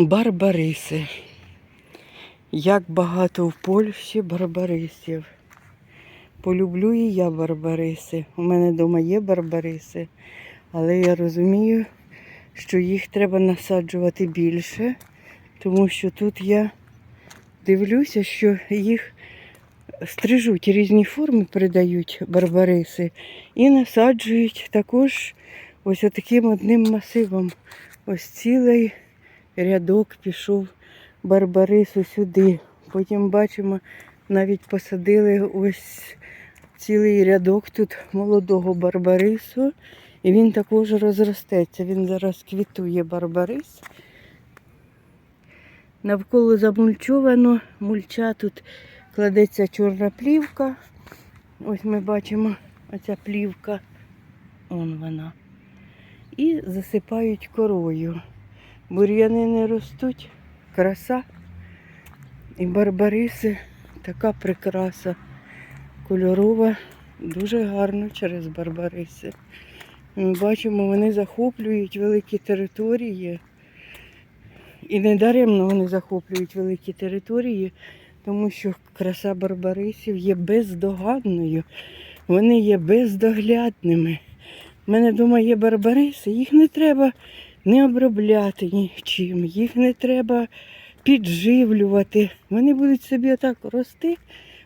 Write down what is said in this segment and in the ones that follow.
Барбариси. Як багато в Польщі барбарисів. Полюблю і я барбариси. У мене вдома є барбариси, але я розумію, що їх треба насаджувати більше, тому що тут я дивлюся, що їх стрижуть різні форми, передають барбариси і насаджують також ось таким одним масивом. Ось цілий рядок пішов барбарису сюди. Потім бачимо, навіть посадили ось цілий рядок тут молодого барбарису. І він також розростеться. Він зараз квітує барбарис. Навколо замульчовано, мульча тут кладеться чорна плівка. Ось ми бачимо оця плівка. Он вона. І засипають корою. Бур'яни не ростуть, краса. І барбариси така прикраса. Кольорова, дуже гарно через барбариси. Ми бачимо, вони захоплюють великі території. І не даремно вони захоплюють великі території, тому що краса барбарисів є бездоганною. Вони є бездоглядними. У мене вдома є барбариси, їх не треба не обробляти нічим, їх не треба підживлювати. Вони будуть собі отак рости,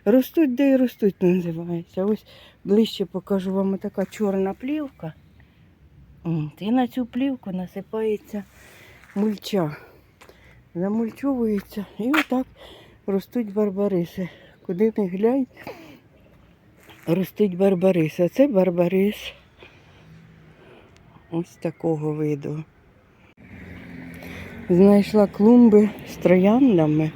ростуть, де і ростуть, називається. Ось ближче покажу вам така чорна плівка. От, І на цю плівку насипається мульча. Замульчовується і отак ростуть барбариси. Куди не глянь, ростуть барбариси. А це барбарис ось такого виду. Знайшла клумби з трояндами,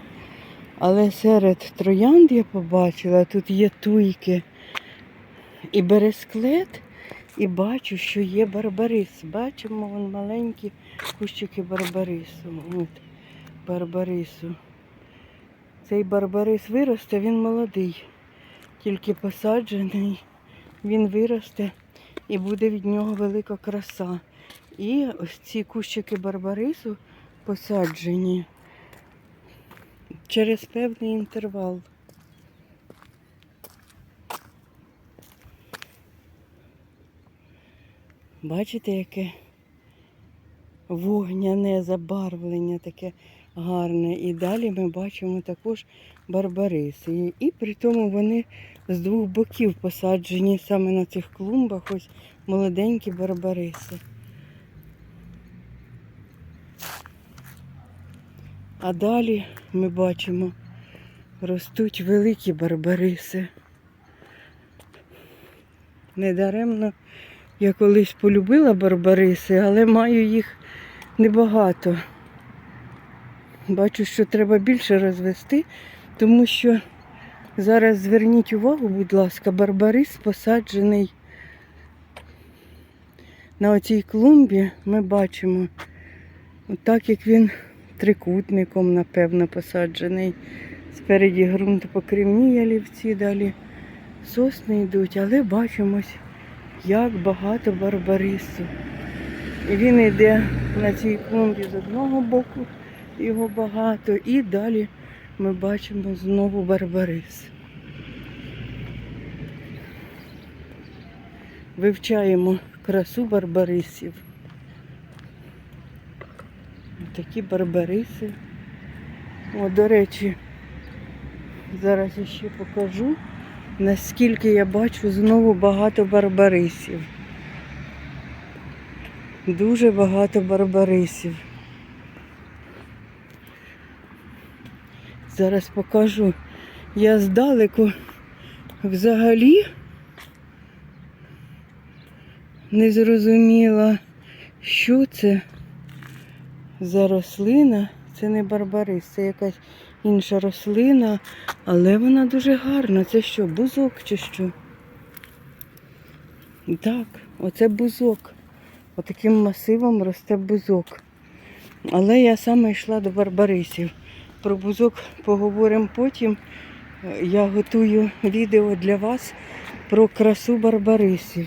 але серед троянд я побачила, тут є туйки і бересклет, і бачу, що є барбарис. Бачимо вон маленькі кущики барбарису. От, барбарису. Цей барбарис виросте, він молодий, тільки посаджений, він виросте і буде від нього велика краса. І ось ці кущики барбарису посаджені через певний інтервал. Бачите, яке вогняне забарвлення таке гарне. І далі ми бачимо також барбариси. І, при тому вони з двох боків посаджені саме на цих клумбах, ось молоденькі барбариси. А далі ми бачимо, ростуть великі барбариси. Недаремно я колись полюбила барбариси, але маю їх небагато. Бачу, що треба більше розвести, тому що зараз зверніть увагу, будь ласка, барбарис посаджений на оцій клумбі. Ми бачимо, так як він трикутником, напевно, посаджений. Спереді ґрунт покрівніє лівці, далі сосни йдуть, але бачимось, як багато барбарису. І він йде на цій клумбі з одного боку, його багато, і далі ми бачимо знову барбарис. Вивчаємо красу барбарисів. Такі барбариси. О, до речі, зараз ще покажу, наскільки я бачу знову багато барбарисів. Дуже багато барбарисів. Зараз покажу. Я здалеку взагалі не зрозуміла, що це за рослина. Це не барбарис, це якась інша рослина, але вона дуже гарна. Це що, бузок чи що? Так, оце бузок. Отаким масивом росте бузок. Але я саме йшла до барбарисів. Про бузок поговоримо потім. Я готую відео для вас про красу барбарисів.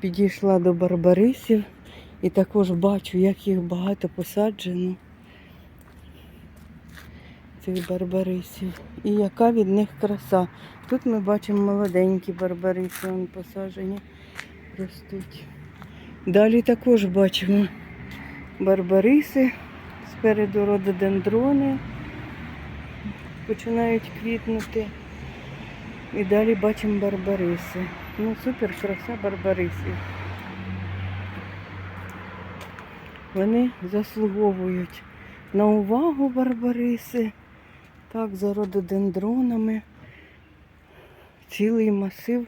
Підійшла до барбарисів і також бачу, як їх багато посаджено. цих барбарисів. І яка від них краса. Тут ми бачимо молоденькі барбариси, вони посаджені, ростуть. Далі також бачимо барбариси, спереду рододендрони починають квітнути. І далі бачимо барбариси. Ну, супер краса барбарисів. Вони заслуговують на увагу барбариси. Так, за рододендронами. Цілий масив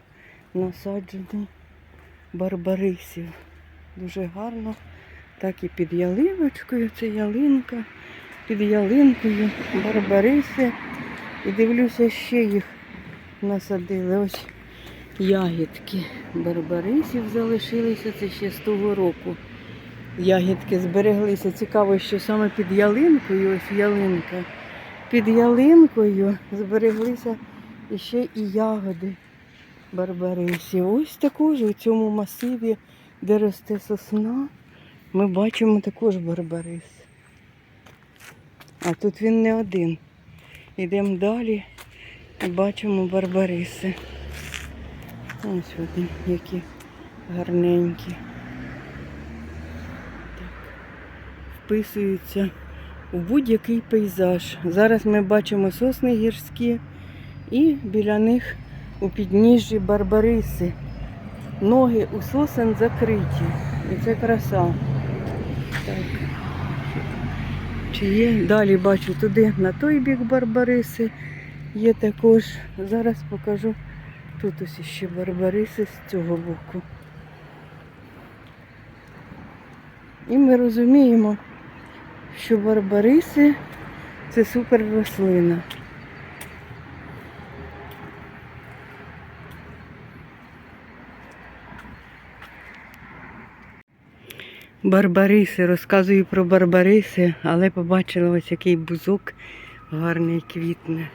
насаджений барбарисів. Дуже гарно. Так і під яливочкою, це ялинка. Під ялинкою барбариси. І дивлюся, ще їх насадили. Ось ягідки барбарисів залишилися. Це ще з того року. Ягідки збереглися. Цікаво, що саме під ялинкою, ось ялинка. Під ялинкою збереглися ще і ягоди барбарисів. Ось також у цьому масиві, де росте сосна, ми бачимо також барбарис. А тут він не один. Йдемо далі і бачимо барбариси. Ось вони, які гарненькі. Так. Вписуються у будь-який пейзаж. Зараз ми бачимо сосни гірські і біля них у підніжжі барбариси. Ноги у сосен закриті. І це краса. Так. Чи є? Далі бачу туди, на той бік барбариси. Є також. Зараз покажу. Тут ось ще барбариси з цього боку. І ми розуміємо, що барбариси це супер рослина. Барбариси, розказую про барбариси, але побачила ось який бузок гарний квітне.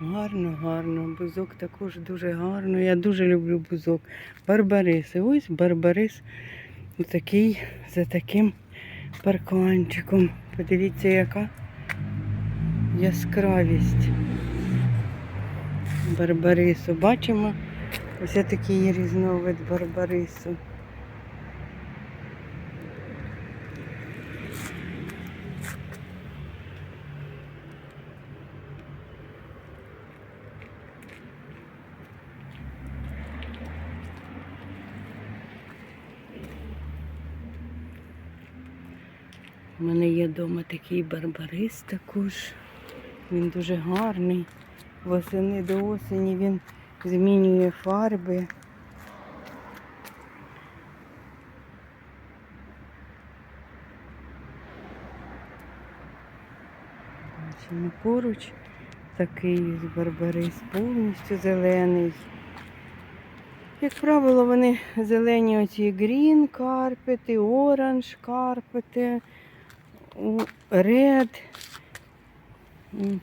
Гарно, гарно. Бузок також дуже гарно. Я дуже люблю бузок. Барбариси. Ось барбарис такий за таким парканчиком. Подивіться, яка яскравість барбарису. Бачимо ось такий різновид барбарису. У мене є вдома такий барбарис також. Він дуже гарний. Восени до осені він змінює фарби. Бачимо поруч такий барбарис, повністю зелений. Як правило, вони зелені оці грін карпети, оранж карпети, ред.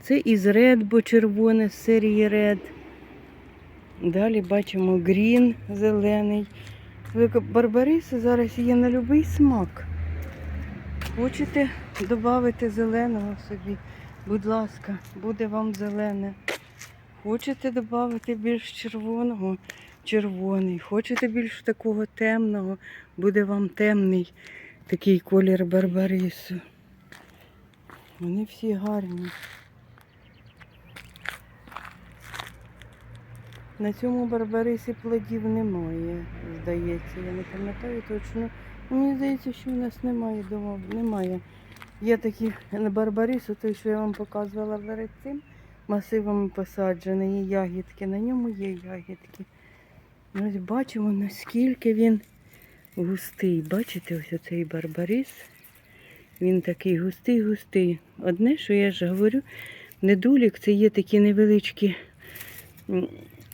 Це із ред, бо червоне з серії ред. Далі бачимо грін зелений. Барбариси зараз є на будь-який смак. Хочете додати зеленого собі? Будь ласка, буде вам зелене. Хочете додати більш червоного? Червоний. Хочете більш такого темного, буде вам темний такий колір барбарису. Вони всі гарні. На цьому барбарисі плодів немає, здається. Я не пам'ятаю точно. Мені здається, що в нас немає вдома. Немає. Є такі барбарису, той, що я вам показувала перед цим, масивами посаджені, ягідки. На ньому є ягідки. Ось бачимо, наскільки він густий. Бачите, ось оцей барбарис. Він такий густий-густий. Одне, що я ж говорю, недолік це є такі невеличкі,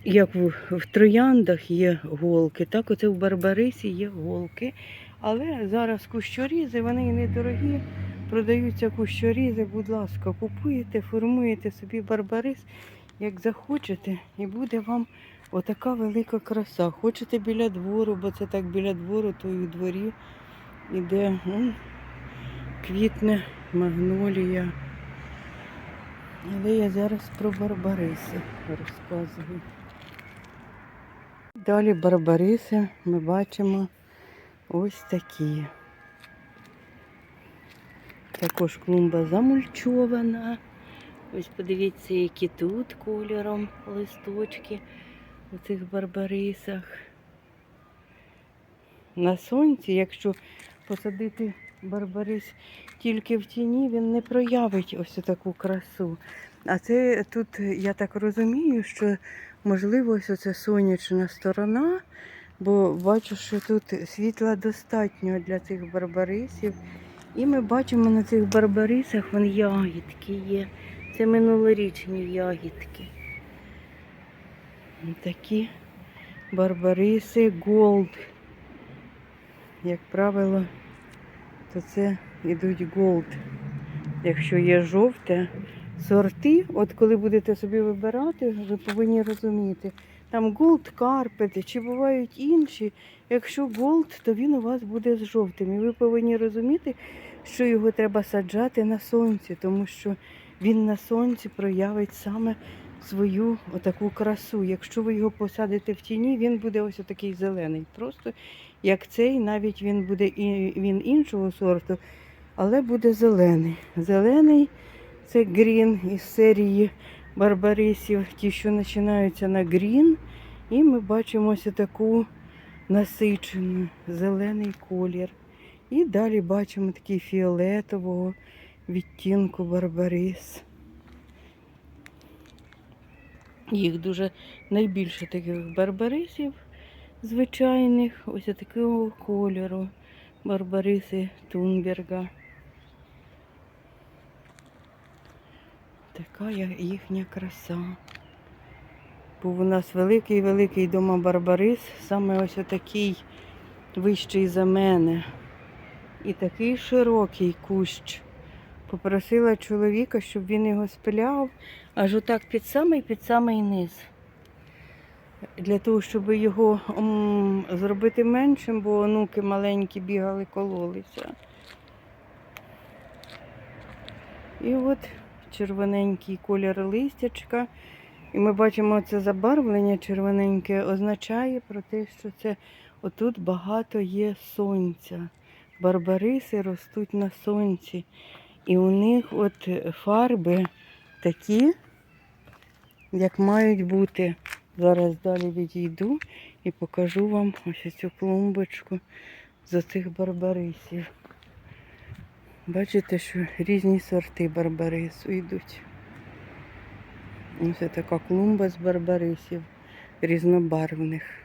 як в, в трояндах є голки, так оце в барбарисі є голки. Але зараз кущорізи, вони недорогі. Продаються кущорізи, будь ласка, купуєте, формуєте собі барбарис, як захочете, і буде вам отака велика краса. Хочете біля двору, бо це так біля двору, то і у дворі іде квітне магнолія. Але я зараз про барбариси розказую. Далі барбариси ми бачимо ось такі. Також клумба замульчована. Ось подивіться, які тут кольором листочки у цих барбарисах. На сонці, якщо посадити барбарис тільки в тіні, він не проявить ось таку красу. А це тут, я так розумію, що можливо ось оце сонячна сторона, бо бачу, що тут світла достатньо для цих барбарисів. І ми бачимо на цих барбарисах вон ягідки є. Це минулорічні ягідки. Такі барбариси голд. Як правило, то це йдуть голд. Якщо є жовте, сорти, от коли будете собі вибирати, ви повинні розуміти, там голд карпети чи бувають інші. Якщо голд, то він у вас буде з жовтим. І ви повинні розуміти, що його треба саджати на сонці, тому що він на сонці проявить саме свою отаку красу. Якщо ви його посадите в тіні, він буде ось такий зелений. Просто як цей, навіть він буде він іншого сорту, але буде зелений. Зелений це грін із серії барбарисів, ті, що починаються на грін. І ми бачимо ось таку насичену зелений колір. І далі бачимо такий фіолетового відтінку барбарис. Їх дуже найбільше таких барбарисів звичайних, ось такого кольору. Барбариси Тунберга. Така їхня краса. Був у нас великий-великий дома Барбарис, саме ось отакий вищий за мене. І такий широкий кущ. Попросила чоловіка, щоб він його спиляв аж отак під самий під самий низ. Для того, щоб його м, зробити меншим, бо онуки маленькі бігали, кололися. І от червоненький колір листячка. І ми бачимо це забарвлення червоненьке означає про те, що це отут багато є сонця. Барбариси ростуть на сонці. І у них от фарби такі, як мають бути. Зараз далі відійду і покажу вам ось цю клумбочку з цих барбарисів. Бачите, що різні сорти барбарису йдуть. Ось така клумба з барбарисів різнобарвних.